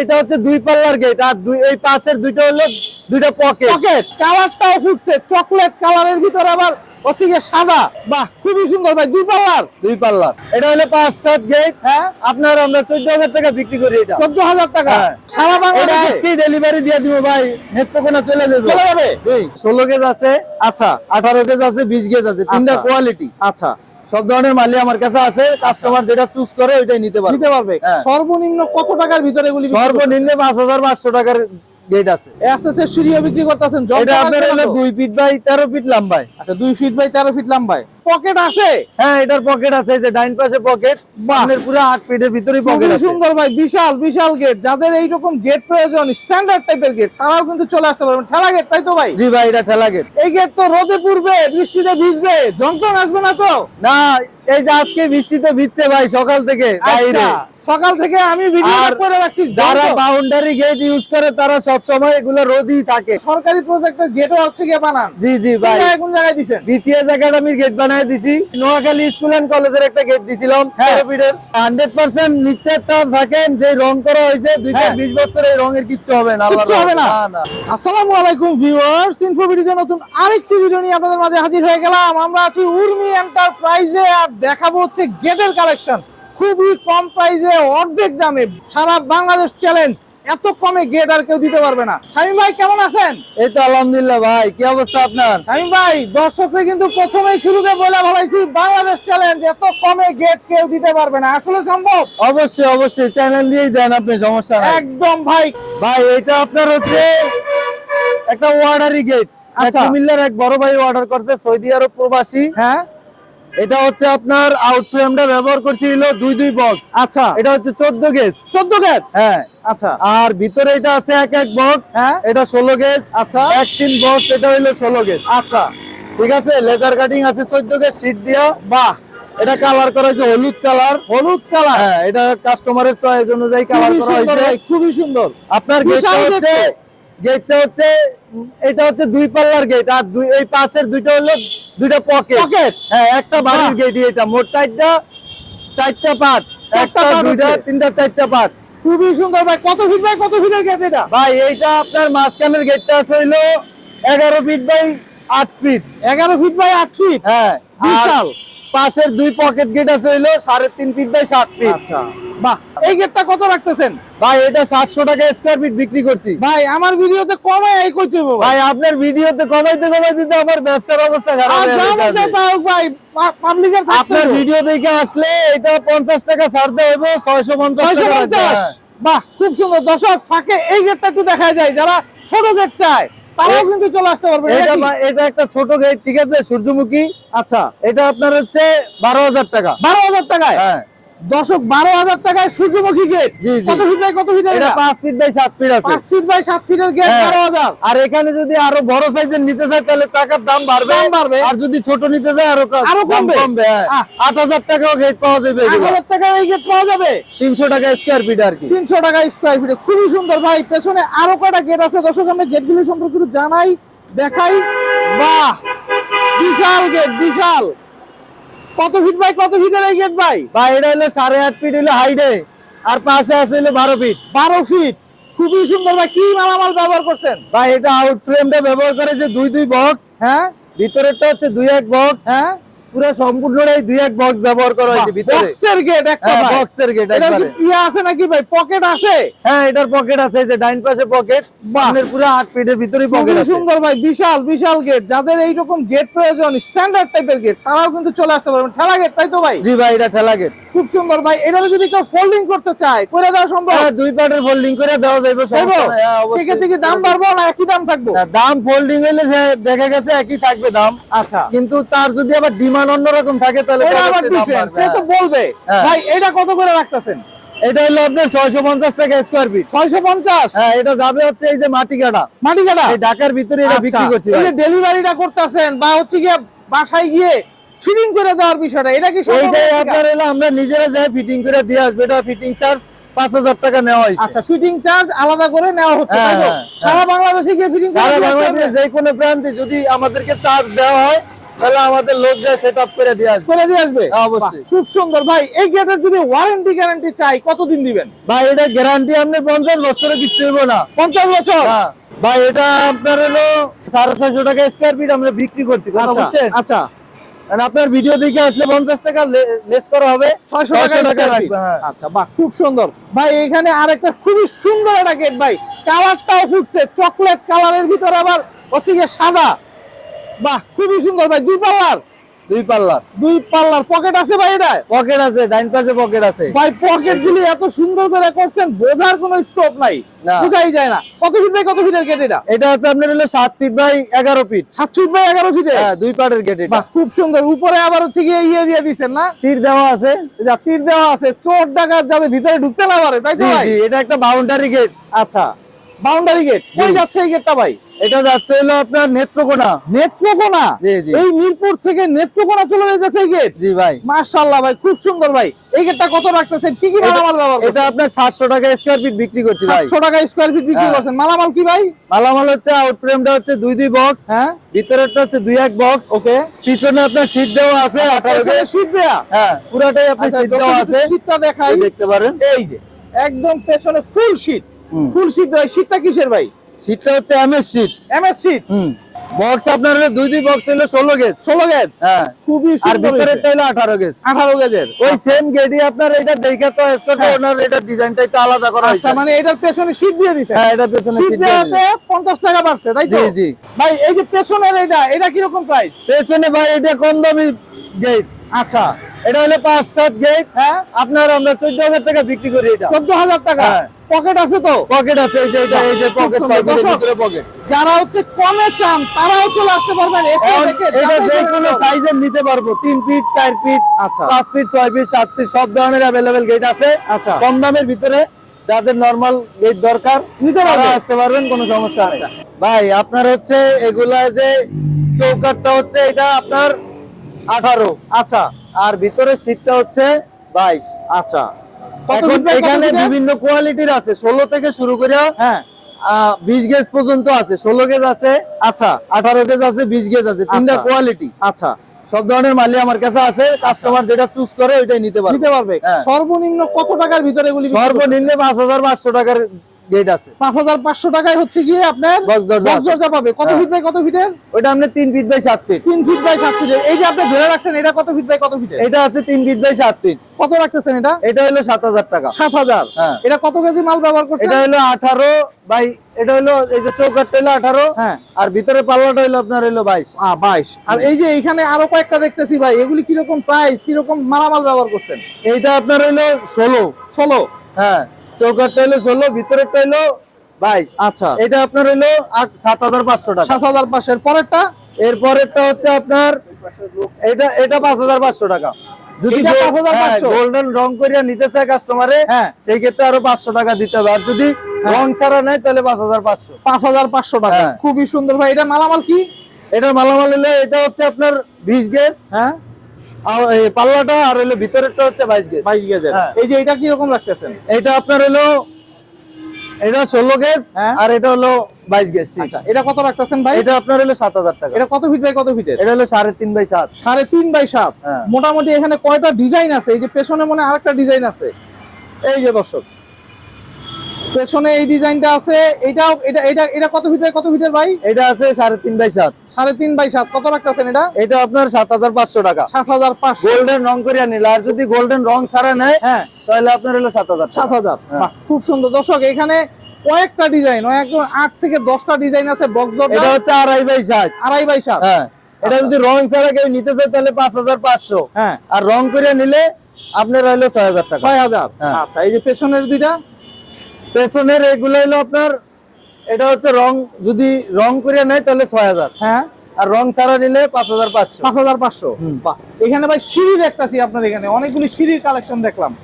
এটা হচ্ছে দুই পাল্লার গেট আর দুই এই পাশের দুইটা হলো দুইটা পকেট পকেট কালারটাও ফুটছে চকলেট কালারের ভিতরে আবার হচ্ছে গিয়ে সাদা। বাহ খুবই সুন্দর ভাই দুই পাল্লার? দুই পাল্লার। এটা হলো পাঁচ সাত গেট হ্যাঁ। আপনার আমরা চোদ্দ হাজার টাকা বিক্রি করি এটা। চোদ্দ হাজার টাকা? হ্যাঁ। সারা আজকে ডেলিভারি দিয়ে দিব ভাই নেত্রকোনা চলে যাবে। চলে যাবে? ষোলো গেজ আছে আচ্ছা আঠারো গেজ আছে বিশ গেজ আছে তিনটা। কোয়ালিটি আচ্ছা। সব ধরনের মালই আমার কাছে আছে। কাস্টমার যেটা চুজ করে ওইটাই নিতে পারবে। নিতে পারবে। হ্যাঁ। সর্বনিম্ন কত টাকার ভিতরে এগুলি সর্বনিম্ন পাঁচ হাজার পাঁচশো টাকার গেট আছে। সিঁড়িও বিক্রি করতেছেন এটা আপনার হলো দুই ফিট বাই তেরো ফিট লম্বায়। আচ্ছা দুই ফিট বাই তেরো ফিট লম্বায়। পকেট আছে? হ্যাঁ এটার পকেট আছে যে ডাইন পাশে পকেট। পুরো ফিটের ভিতরেই পকেট আছে। সুন্দর ভাই বিশাল বিশাল গেট যাদের এইরকম গেট প্রয়োজন স্ট্যান্ডার্ড টাইপের গেট তারাও কিন্তু চলে আসতে পারবেন। ঠেলা গেট তাই তো ভাই? জি ভাই এটা ঠেলা গেট এই গেট তো রোদে পুড়বে বৃষ্টিতে ভিজবে যন্ত্রণ আসবে না তো? না এই যে আজকে বৃষ্টিতে ভিজছে ভাই সকাল থেকে বাইরে। আচ্ছা, সকাল থেকে আমি ভিডিও করে রাখছি যারা বাউন্ডারি গেট ইউজ করে তারা সব সময় এগুলো রোদই থাকে। সরকারি প্রজেক্টের গেটও হচ্ছে গিয়ে বানান। জি জি ভাই। জায়গায় কোন জায়গায় দিছেন? বিসিএস একাডেমির গেট বানায় দিছি। নোয়াখালী স্কুল এন্ড কলেজের একটা গেট দিছিলাম। হ্যাঁ। হান্ড্রেড পার্সেন্ট নিশ্চয়তা থাকেন যে রং করা হয়েছে দুই থেকে হ্যাঁ। বিশ বছর এই রঙের কিচ্ছু হবে না কিচ্ছু হবে না? আসসালামু আলাইকুম ভিউয়ার্স ইনফো ভিডিওতে নতুন আরেকটি ভিডিও নিয়ে আপনাদের মাঝে হাজির হয়ে গেলাম। আমরা আছি উর্মি এন্টারপ্রাইজে আর দেখাবো হচ্ছে গেটের কালেকশন খুবই কম প্রাইসে অর্ধেক দামে সারা বাংলাদেশ চ্যালেঞ্জ এত কমে গেট আর কেউ দিতে পারবে না। শামিম ভাই কেমন আছেন? এই তো আলহামদুলিল্লাহ ভাই কি অবস্থা আপনার? শামিম ভাই দর্শকরা কিন্তু প্রথমেই শুরুতে বলে ভালাইছি বাংলাদেশ চ্যালেঞ্জ এত কমে গেট কেউ দিতে পারবে না। আসলে সম্ভব? অবশ্যই অবশ্যই চ্যালেঞ্জ দিয়েই দেন আপনি সমস্যা নাই। একদম ভাই। ভাই এটা আপনার হচ্ছে একটা ওয়ার্ডারি গেট আচ্ছা। কুমিল্লার এক বড় ভাই অর্ডার করছে সৌদি আরব প্রবাসী। হ্যাঁ। এটা হচ্ছে আপনার আউট ফ্রেমটা ব্যবহার করছিল দুই দুই বক্স আচ্ছা। এটা হচ্ছে চোদ্দ গেজ চোদ্দ গেট হ্যাঁ। আচ্ছা। আর ভিতরে এটা আছে এক এক বক্স হ্যাঁ। এটা ষোলো গেজ আচ্ছা। এক তিন বক্স এটা হইল ষোলো গেজ আচ্ছা। ঠিক আছে? লেজার কাটিং আছে চোদ্দ গেজ সিট দিয়া। বাহ। এটা কালার করা হয়েছে হলুদ কালার হলুদ কালার হ্যাঁ এটা কাস্টমারের চয়েস অনুযায়ী কালার খুবই করা সুন্দর হয়েছে। খুবই সুন্দর। আপনার গেটটা হচ্ছে গেটটা হচ্ছে এটা হচ্ছে দুই পাল্লার গেট আর দুই এই পাশের দুইটা হলো দুইটা পকেট পকেট হ্যাঁ একটা বাড়ির গেট এটা মোট চারটা চারটা পার্ট একটা দুইটা তিনটা চারটা পার্ট খুবই সুন্দর ভাই কত ফিট ভাই কত ফিটের গেট এটা? ভাই এইটা আপনার মাঝখানের গেটটা আছে হইল এগারো ফিট বাই আট ফিট এগারো ফিট বাই আট ফিট হ্যাঁ বিশাল। পাশের দুই পকেট গেট আছে হইল সাড়ে তিন ফিট বাই সাত ফিট আচ্ছা। বাহ এই গেটটা কত রাখতেছেন? ভাই এটা সাতশো টাকা স্কোয়ার ফিট বিক্রি করছি। ভাই আমার ভিডিওতে কমে এই হবে ভাই? আপনার ভিডিওতে কমাইতে কমাইতে তো আমার ব্যবসার অবস্থা খারাপ ভাই পাবলিকের আপনার ভিডিও দেখে আসলে এটা পঞ্চাশ টাকা ছাড় দেওয়া ছয়শো পঞ্চাশ হ্যাঁ। বাহ খুব সুন্দর। দর্শক ফাঁকে এই গেটটা একটু দেখা যায় যারা ছোট গেট চায়। তারাও কিন্তু চলে আসতে পারবে এটা মা- এটা একটা ছোট গেট ঠিক আছে? সূর্যমুখী। আচ্ছা। এটা আপনার হচ্ছে বারো হাজার টাকা। বারো হাজার টাকায়? হ্যাঁ। দর্শক বারো হাজার টাকায় সূর্যমুখী গেট। কত ফিট বাই কত ফিট এটা পাঁচ ফিট বাই সাত ফিট আছে। পাঁচ ফিট বাই সাত ফিটের গেট হ্যাঁ। বারো হাজার। আর এখানে যদি আরও বড় সাইজের নিতে চায় তাহলে টাকার দাম বাড়বে। বাড়বে। আর যদি ছোট নিতে চায় আরও আরও কমবে। কমবে হ্যাঁ। আট হাজার টাকাও গেট পাওয়া যাবে আট হাজার টাকায় এই গেট পাওয়া যাবে? তিনশো টাকা স্কোয়ার ফিট আর কি। তিনশো টাকা স্কোয়ার ফিটে খুবই সুন্দর ভাই। পেছনে আরও কয়টা গেট আছে? দর্শক আমরা গেটগুলি সম্পর্কে একটু জানাই দেখাই। বাহ! বিশাল গেট বিশাল। কত ফিট ভাই? কত ফিটের এই গেট ভাই? বা এটা হলো সাড়ে আট ফিট হলো হাইডে আর পাশে আছে হলো বারো ফিট বারো ফিট খুবই সুন্দর ভাই কি মালামাল ব্যবহার করছেন? বা এটা আউট ফ্রেমটা ব্যবহার করে যে দুই দুই বক্স হ্যাঁ? ভিতরেরটা হচ্ছে দুই এক বক্স হ্যাঁ? পুরো সম্পূর্ণটাই দুই এক বক্স ব্যবহার করা হয়েছে ভিতরে। বক্সের গেট একটা হ্যাঁ। বক্সের গেট এটার কি ইয়ে আছে নাকি ভাই? পকেট আছে? হ্যাঁ এটার পকেট আছে এই যে ডাইন পাশে পকেট আপনার পুরো আট ফিটের ভিতরেই পকেট আছে। সুন্দর ভাই বিশাল বিশাল গেট যাদের এইরকম গেট প্রয়োজন স্ট্যান্ডার্ড টাইপের গেট তারাও কিন্তু চলে আসতে পারবেন ঠেলা গেট তাই তো ভাই? জি ভাই এটা ঠেলা গেট খুব সুন্দর ভাই এটাকে যদি কেউ ফোল্ডিং করতে চায় করে দেওয়া সম্ভব? হ্যাঁ, দুই পার্টের ফোল্ডিং করে দেওয়া যাবে হ্যাঁ। সেক্ষেত্রে কি দাম বাড়বো না একই দাম থাকব? দাম ফোল্ডিং হইলে সে দেখা গেছে একই থাকবে দাম। আচ্ছা। কিন্তু তার যদি আবার ডিমান্ড অন্যরকম থাকে তাহলে সে তো হ্যাঁ। বলবে। ভাই এটা কত করে রাখতেছেন? এটা হলো আপনার ছয়শো পঞ্চাশ টাকা স্কোয়ার ফিট ছয়শো পঞ্চাশ? হ্যাঁ এটা যাবে হচ্ছে এই যে মাটি কাটা মাটি কাটা ঢাকার ভিতরে এটা বিক্রি করছি আচ্ছা। ডেলিভারিটা করতেছেন বা হচ্ছে গিয়ে বাসায় গিয়ে ফিটিং করে দেওয়ার বিষয়টা এটা কি এইটাই আপনার হলো আমরা নিজেরা যাই ফিটিং করে দিয়ে আসব এটা ফিটিং চার্জ পাঁচ হাজার টাকা নেওয়া হয়েছে। আচ্ছা ফিটিং চার্জ আলাদা করে নেওয়া হচ্ছে হ্যাঁ? হ্যাঁ, সারা বাংলাদেশে গিয়ে ফিটিং সারা বাংলাদেশে যে কোনো প্রান্তে যদি আমাদেরকে চার্জ দেওয়া হয় তাহলে আমাদের লোক যায় সেট আপ করে দিয়ে আসবে। করে দিয়ে আসবে? হ্যাঁ, অবশ্যই। খুব সুন্দর। ভাই এই গেটের যদি ওয়ারেন্টি গ্যারান্টি চাই কতদিন দিবেন? ভাই এটা গ্যারান্টি আপনি পঞ্চাশ বছরে কিচ্ছু হইব না। পঞ্চাশ বছর? হ্যাঁ। ভাই এটা আপনার হলো সাড়ে ছয়শো টাকা স্কোয়ার ফিট আমরা বিক্রি করছি আচ্ছা। আর আপনার ভিডিও দেখে আসলে পঞ্চাশ টাকা লেস করা হবে। ছয়শো 600 টাকা হ্যাঁ। আচ্ছা বাহ খুব সুন্দর। ভাই এখানে আরেকটা খুবই সুন্দর একটা গেট ভাই। কালারটাও ফুটছে চকলেট কালারের ভিতরে আবার হচ্ছে গিয়ে সাদা। বাহ খুবই সুন্দর ভাই দুই পাল্লার দুই পাল্লার। দুই পাল্লার পকেট আছে ভাই এটা পকেট আছে ডাইন পাশে পকেট আছে। ভাই পকেট গুলি এত সুন্দর করে করছেন বোঝার কোনো স্কোপ নাই। বোঝাই যায় না। কত ফিট বাই কত ফিটের গেট এটা? এটা আছে আপনার হলো সাত ফিট বাই এগারো ফিট সাত ফিট বাই এগারো ফিটে হ্যাঁ দুই পাটের গেট এটা। খুব সুন্দর। উপরে আবার হচ্ছে গিয়ে ইয়ে দিয়ে দিচ্ছেন না? তীর দেওয়া আছে। তীর দেওয়া আছে। চোর ডাকাত যাতে ভিতরে ঢুকতে না পারে তাই তো ভাই? এটা একটা বাউন্ডারি গেট আচ্ছা। Boundary gate. কই যাচ্ছে এই গেটটা ভাই? এটা যাচ্ছে হলো আপনার নেত্রকোনা। নেত্রকোনা। এই মিরপুর থেকে নেত্রকোনা চলে যাচ্ছে এই গেট? জি ভাই। মাশাআল্লাহ ভাই খুব সুন্দর ভাই। এই গেটটা কত রাখতেছেন? কি কি মালামাল ব্যবহার এটা আপনার সাতশো টাকা স্কোয়ার ফিট বিক্রি করছি ভাই। সাতশো টাকা স্কোয়ার ফিট বিক্রি হ্যাঁ। করছেন। মালামাল কি ভাই? মালামাল হচ্ছে আউট ফ্রেমটা হচ্ছে দুই দুই বক্স হ্যাঁ। ভিতরেরটা হচ্ছে দুই এক বক্স ওকে। পিছনে আপনার শীট দেওয়া আছে আঠারো এখানে শীট দেয়া? হ্যাঁ পুরাটাই আপনি আচ্ছা শীট দেওয়া আছে। শীটটা দেখাই। দেখতে পারেন। এই যে একদম পেছনে ফুল শীট হুম। ফুল শীট দেওয়া শীটটা কিসের ভাই? শীটটা হচ্ছে এমএস এমএস শীট হুম। বক্স আপনার হলো দুই দুই বক্স হলো ষোলো গেজ ষোলো গেজ হ্যাঁ। খুবই আর ভিতরেরটা হলো আঠারো গেজ আঠারো গেজের ওই সেম গেডি আপনার এটা দেখে চয়েস করতে হ্যাঁ। ওনার এটা ডিজাইনটা একটু আলাদা করা হয়েছে। আচ্ছা মানে এটার পেছনে শীট দিয়ে দিছে। হ্যাঁ এটা পেছনে শীট দেওয়াতে পঞ্চাশ টাকা বাড়ছে তাই তো? জি, জি। ভাই এই যে পেছনের এটা এটা কীরকম প্রাইস পেছনে ভাই এটা কম দামি গেট আচ্ছা। এটা হলো পাঁচ সাত গেট হ্যাঁ। আপনার আমরা চোদ্দ হাজার টাকা বিক্রি করি এটা। চোদ্দ হাজার টাকা? হ্যাঁ। পকেট আছে তো? পকেট আছে এই যে এটা এই যে পকেট ভিতরে পকেট যারা হচ্ছে কমে চান তারাও চলে আসতে পারবেন এসে দেখে এটা যে কোনো সাইজের নিতে পারব তিন ফিট চার ফিট আচ্ছা। পাঁচ ফিট ছয় ফিট সাত ফিট সব ধরনের অ্যাভেলেবেল গেট আছে। আচ্ছা। কম দামের ভিতরে যাদের নর্মাল গেট দরকার নিতে পারবেন আসতে পারবেন কোনো সমস্যা নেই। ভাই আপনার হচ্ছে এগুলা যে চৌকাটটা হচ্ছে এটা আপনার আঠারো। আচ্ছা। আর ভিতরের সিটটা হচ্ছে বাইশ। আচ্ছা। এখন বিভিন্ন কোয়ালিটির আছে। ষোলো থেকে শুরু করে হ্যাঁ। বিশ গেজ পর্যন্ত আছে। ষোলো গেজ আছে আচ্ছা। আঠারো গেজ আছে বিশ গেজ আছে। তিনটা আচ্ছা। কোয়ালিটি আচ্ছা। সব ধরনের মালি আমার কাছে আছে। কাস্টমার যেটা চুজ করে ওইটাই নিতে পারবে। নিতে পারবে। হ্যাঁ। সর্বনিম্ন কত টাকার ভিতরে এগুলি সর্বনিম্ন পাঁচ হাজার পাঁচশো টাকার গেট আছে। পাঁচ হাজার পাঁচশো টাকায় হচ্ছে গিয়ে আপনার Box দরজা আছে। দরজা পাবে। কত হ্যাঁ। ফিট বাই কত ফিটের ওইটা আপনি তিন ফিট বাই সাত ফিট তিন ফিট বাই সাত ফিটের এই যে আপনি ধরে রাখছেন এটা কত ফিট বাই কত ফিটের এটা আছে তিন ফিট বাই সাত ফিট কত রাখতেছেন এটা? এটা হলো সাত হাজার টাকা। সাত হাজার। হ্যাঁ। এটা কত কেজি মাল ব্যবহার করছেন? এটা হলো আঠারো বাই এটা হলো এই যে চৌকাটটা হলো আঠারো। হ্যাঁ। আর ভিতরে পাল্লাটা হলো আপনার হলো বাইশ। আহ, বাইশ। আর এই যে এখানে আরও কয়েকটা দেখতেছি ভাই এগুলি কীরকম প্রাইস কীরকম মালামাল ব্যবহার করছেন? এইটা আপনার হলো ষোলো। ষোলো। হ্যাঁ। চৌকাটটা হলো ষোলো বাইশ। আচ্ছা। এটা আপনার হলো সাত হাজার পাঁচশো টাকা। সাত হাজার পাঁচশের পরেরটা? এরপরেরটা হচ্ছে আপনার এটা এটা পাঁচ হাজার পাঁচশো টাকা। যদি গোল্ডেন রং করিয়া নিতে চায় কাস্টমারে হ্যাঁ। সেই ক্ষেত্রে আরও পাঁচশো টাকা দিতে হবে। আর যদি রং ছাড়া নেয় তাহলে পাঁচ হাজার পাঁচশো। পাঁচ হাজার পাঁচশো টাকা। হ্যাঁ। খুবই সুন্দর। ভাই এটা মালামাল কি? এটা মালামাল হলে এটা হচ্ছে আপনার বিশ গেজ হ্যাঁ। পাল্লাটা আর হলো ভিতরেরটা হচ্ছে বাইশ গেজ। বাইশ গেজের। হ্যাঁ। এই যে এটা কীরকম এটা আপনার হলো এটা ষোলো গেজ হ্যাঁ। আর এটা হলো বাইশ গেজ আচ্ছা এটা কত রাখতেছেন ভাই? এটা আপনার হলো সাত হাজার টাকা। এটা কত ফিট বাই কত ফিটের এটা হলো সাড়ে তিন বাই সাত। সাড়ে তিন বাই সাত। হ্যাঁ। মোটামুটি এখানে কয়টা ডিজাইন আছে? এই যে পেছনে মনে হয় আরেকটা ডিজাইন আছে। এই যে দর্শক পেছনে এই ডিজাইনটা আছে এটাও এটা এটা এটা কত ফিট বাই কত ফিটের ভাই? এটা আছে সাড়ে তিন বাই সাত। সাড়ে তিন বাই সাত কত রাখতেছেন এটা? এটা আপনার সাত হাজার পাঁচশো টাকা। সাত হাজার পাঁচশো। গোল্ডেন রং করিয়া নিলে আর যদি গোল্ডেন রং ছাড়া নেয় হ্যাঁ। তাহলে আপনার হলো সাত হাজার সাত হাজার। হ্যাঁ। খুব সুন্দর। দর্শক এখানে কয়েকটা ডিজাইন একদম আট থেকে দশটা ডিজাইন আছে বক্স এটা হচ্ছে আড়াই বাই সাত। আড়াই বাই সাত। হ্যাঁ। এটা যদি রং ছাড়া কেউ নিতে চায় তাহলে পাঁচ হাজার পাঁচশো। হ্যাঁ। আর রং করিয়া নিলে আপনার হলো ছয় হাজার টাকা। ছয় হাজার। হ্যাঁ। আচ্ছা এই যে পেছনের দুইটা পেছনের এগুলো হলো আপনার এটা হচ্ছে রং যদি রং করিয়া নেয় তাহলে ছয় হাজার। হ্যাঁ। আর রং ছাড়া নিলে পাঁচ হাজার পাঁচশো। পাঁচ হাজার পাঁচশো। এখানে ভাই সিঁড়ি দেখতাছি আপনার এখানে। অনেকগুলি সিঁড়ির কালেকশন দেখলাম।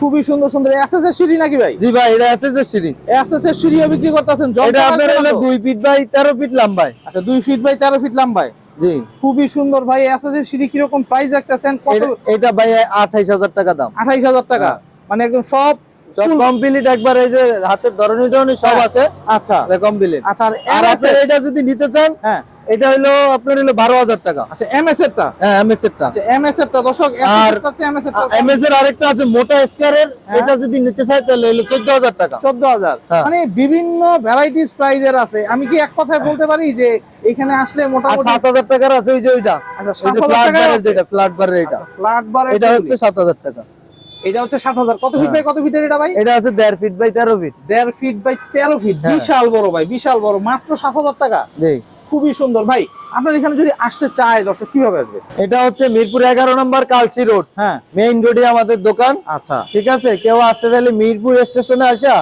খুবই সুন্দর সুন্দর এসএস এর সিঁড়ি নাকি ভাই? জি ভাই এটা সিঁড়ি। এসএস এর সিঁড়িও বিক্রি করতেছেন। এটা আপনার হলো দুই ফিট বাই তেরো ফিট লম্বায়। আচ্ছা দুই ফিট বাই তেরো ফিট লম্বায়। জি। খুবই সুন্দর ভাই এসএস এর সিঁড়ি। কীরকম প্রাইস রাখতেছেন কত এটা- ভাই আঠাইশ হাজার টাকা দাম। আঠাইশ হাজার টাকা। মানে একদম সব কমপ্লিট একবার এই যে হাতের ধরনি টরনি সব। আছে। আচ্ছা। কমপ্লিট আচ্ছা আর আর এর আপনার আছে এটা যদি নিতে চান হ্যাঁ। এটা হলো আপনার হলো বারো হাজার টাকা। আচ্ছা এমএস এরটা হ্যাঁ এমএস এরটা আচ্ছা এমএস এরটা দর্শক আর এমএস এর আরেকটা আছে মোটা স্কোয়ারের। এটা যদি নিতে চাই তাহলে হলো চোদ্দ হাজার টাকা। চোদ্দ হাজার। হ্যাঁ। মানে বিভিন্ন ভ্যারাইটিস প্রাইজের আছে। আমি কি এক কথায় বলতে পারি যে এখানে আসলে মোটামুটি সাত হাজার টাকার আছে ওই যে ওইটা। আচ্ছা ওই যে 7,000 ফ্ল্যাট বারের যেটা ফ্ল্যাট বারের এটা। ফ্ল্যাট বার এটা হচ্ছে সাত হাজার টাকা। এটা হচ্ছে সাত হাজার। কত ফিট হ্যাঁ। বাই কত ফিটের এটা ভাই? এটা আছে দেড় ফিট বাই তেরো ফিট দেড় ফিট বাই তেরো ফিট হ্যাঁ। বিশাল বড় ভাই বিশাল বড়। মাত্র সাত হাজার টাকা। খুবই সুন্দর। ভাই আপনার এখানে যদি আসতে চায় দর্শক কীভাবে আসবে? এটা হচ্ছে মিরপুর এগারো নম্বর কালসি রোড। হ্যাঁ। মেইন রোডে আমাদের দোকান। আচ্ছা। ঠিক আছে? কেউ আসতে চাইলে মিরপুর স্টেশনে আসা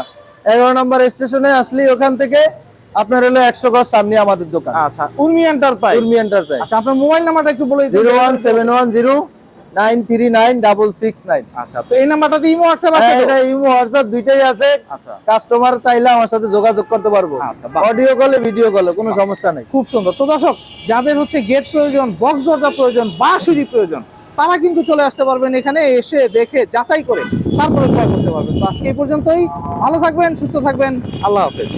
এগারো নম্বর স্টেশনে আসলে ওখান থেকে আপনার হলো একশো গজ সামনে আমাদের দোকান। আচ্ছা। উর্মি এন্টারপ্রাইজ উর্মি এন্টারপ্রাইজ আচ্ছা আপনার মোবাইল নাম্বারটা একটু বলে দিন। Zero one seven one zero nine three nine double six nine. আচ্ছা তো এই নাম্বারটাতে ইমো হোয়াটসঅ্যাপ আছে এটা ইমো হোয়াটসঅ্যাপ দুইটাই আছে। আচ্ছা। কাস্টমার চাইলে আমার সাথে যোগাযোগ করতে পারব। অডিও কলে ভিডিও কলে কোনো সমস্যা নেই। খুব সুন্দর। তো দর্শক যাদের হচ্ছে গেট প্রয়োজন বক্স দরজা প্রয়োজন বা সিঁড়ি প্রয়োজন তারা কিন্তু চলে আসতে পারবেন এখানে এসে দেখে যাচাই করে তারপরে ক্রয় করতে পারবেন। তো আজকে এই পর্যন্তই। ভালো থাকবেন সুস্থ থাকবেন। আল্লাহ হাফেজ।